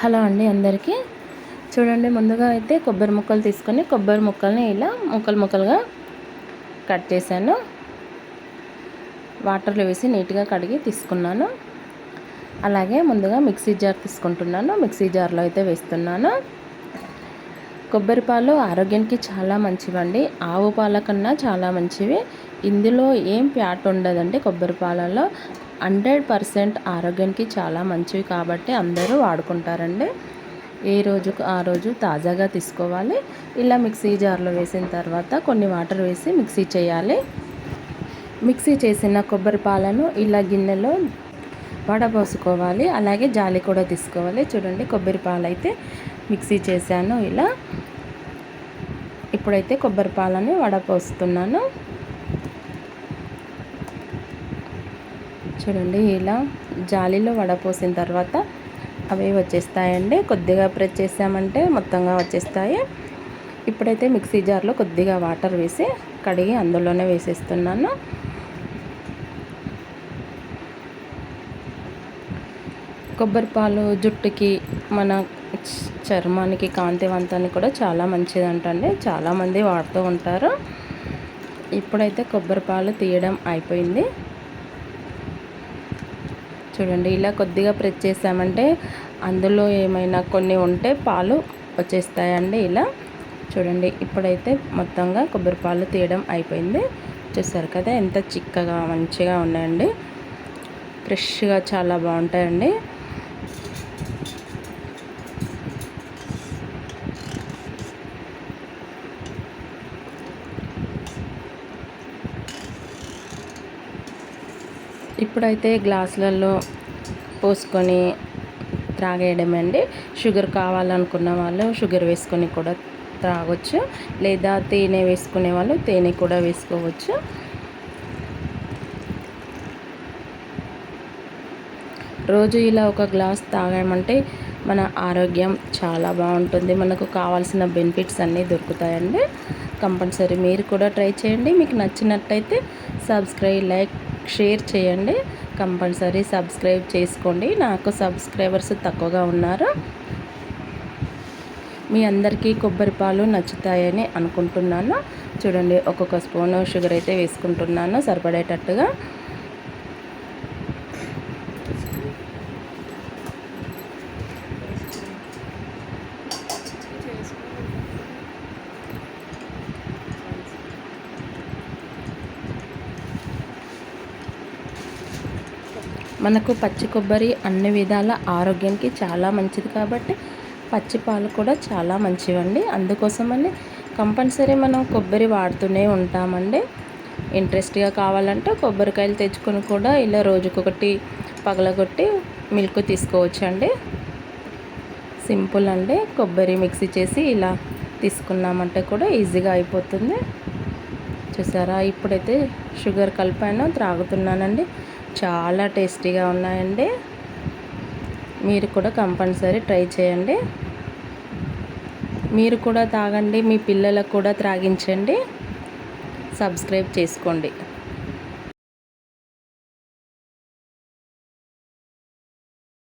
Hello అండి అందరికీ. చూడండి ముందుగా అయితే కొబ్బరి ముక్కలు తీసుకొని కొబ్బరి ముక్కల్ని ఇలా ముక్కలు ముక్కలుగా కట్ చేశాను. వాటర్లో వేసి నీట్గా కడిగి తీసుకున్నాను. అలాగే ముందుగా మిక్సీ జార్ తీసుకుంటున్నాను. మిక్సీ జార్లో అయితే వేస్తున్నాను. కొబ్బరి పాలు ఆరోగ్యానికి చాలా మంచివండి. ఆవు పాల కన్నా చాలా మంచివి. ఇందులో ఏం ప్యాట్ ఉండదండి కొబ్బరి పాలలో? హండ్రెడ్ పర్సెంట్ ఆరోగ్యానికి చాలా మంచివి కాబట్టి అందరూ వాడుకుంటారండి. ఏ రోజుకు ఆ రోజు తాజాగా తీసుకోవాలి. ఇలా మిక్సీ జార్లో వేసిన తర్వాత కొన్ని వాటర్ వేసి మిక్సీ చేయాలి. మిక్సీ చేసిన కొబ్బరి పాలను ఇలా గిన్నెలో వడపోసుకోవాలి అలాగే జాలి కూడా తీసుకోవాలి. చూడండి కొబ్బరి పాలు అయితే మిక్సీ చేశాను ఇలా. ఇప్పుడైతే కొబ్బరి పాలని వడపోస్తున్నాను. చూడండి ఇలా జాలీలో వడపోసిన తర్వాత అవి వచ్చేస్తాయండి. కొద్దిగా ప్రెస్ చేసామంటే మొత్తంగా వచ్చేస్తాయి. ఇప్పుడైతే మిక్సీ జార్లో కొద్దిగా వాటర్ వేసి కడిగి అందులోనే వేసేస్తున్నాను. కొబ్బరి పాలు జుట్టుకి మన చర్మానికి కాంతివంతానికి కూడా చాలా మంచిదంటండి. చాలామంది వాడుతూ ఉంటారు. ఇప్పుడైతే కొబ్బరి పాలు తీయడం అయిపోయింది. చూడండి ఇలా కొద్దిగా ప్రెస్ చేసామంటే అందులో ఏమైనా కొన్ని ఉంటే పాలు వచ్చేస్తాయండి ఇలా. చూడండి ఇప్పుడైతే మొత్తంగా కొబ్బరి పాలు తీయడం అయిపోయింది. చూసారు కదా ఎంత చిక్కగా మంచిగా ఉన్నాయండి. ఫ్రెష్గా చాలా బాగుంటాయండి. ఇప్పుడైతే గ్లాసులలో పోసుకొని త్రాగేయడమే అండి షుగర్ కావాలనుకున్న వాళ్ళు షుగర్ వేసుకొని కూడా త్రాగొచ్చు. లేదా తేనె వేసుకునే వాళ్ళు తేనె కూడా వేసుకోవచ్చు. రోజు ఇలా ఒక గ్లాస్ తాగామంటే మన ఆరోగ్యం చాలా బాగుంటుంది. మనకు కావాల్సిన బెనిఫిట్స్ అన్నీ దొరుకుతాయండి. కంపల్సరీ మీరు కూడా ట్రై చేయండి. మీకు నచ్చినట్టయితే సబ్స్క్రైబ్ లైక్ షేర్ చేయండి. కంపల్సరీ సబ్స్క్రైబ్ చేసుకోండి. నాకు సబ్స్క్రైబర్స్ తక్కువగా ఉన్నారు. మీ అందరికీ కొబ్బరి పాలు నచ్చుతాయని అనుకుంటున్నాను. చూడండి ఒక్కొక్క స్పూన్ షుగర్ అయితే వేసుకుంటున్నాను. సరిపడేటట్టుగా మనకు పచ్చి కొబ్బరి అన్ని విధాల ఆరోగ్యానికి చాలా మంచిది కాబట్టి పచ్చి పాలు కూడా చాలా మంచివండి. అందుకోసమని కంపల్సరీ మనం కొబ్బరి వాడుతూనే ఉంటామండి. ఇంట్రెస్ట్గా కావాలంటే కొబ్బరికాయలు తెచ్చుకొని కూడా ఇలా రోజుకొకటి పగలగొట్టి మిల్క్ తీసుకోవచ్చండి. సింపుల్ అండి కొబ్బరి మిక్సీ చేసి ఇలా తీసుకున్నామంటే కూడా ఈజీగా అయిపోతుంది. చూసారా? ఇప్పుడైతే షుగర్ కలిపాను త్రాగుతున్నానండి. చాలా టేస్టీగా ఉన్నాయండి. మీరు కూడా కంపల్సరీ ట్రై చేయండి. మీరు కూడా తాగండి మీ పిల్లలకు కూడా త్రాగించండి. సబ్స్క్రైబ్ చేసుకోండి.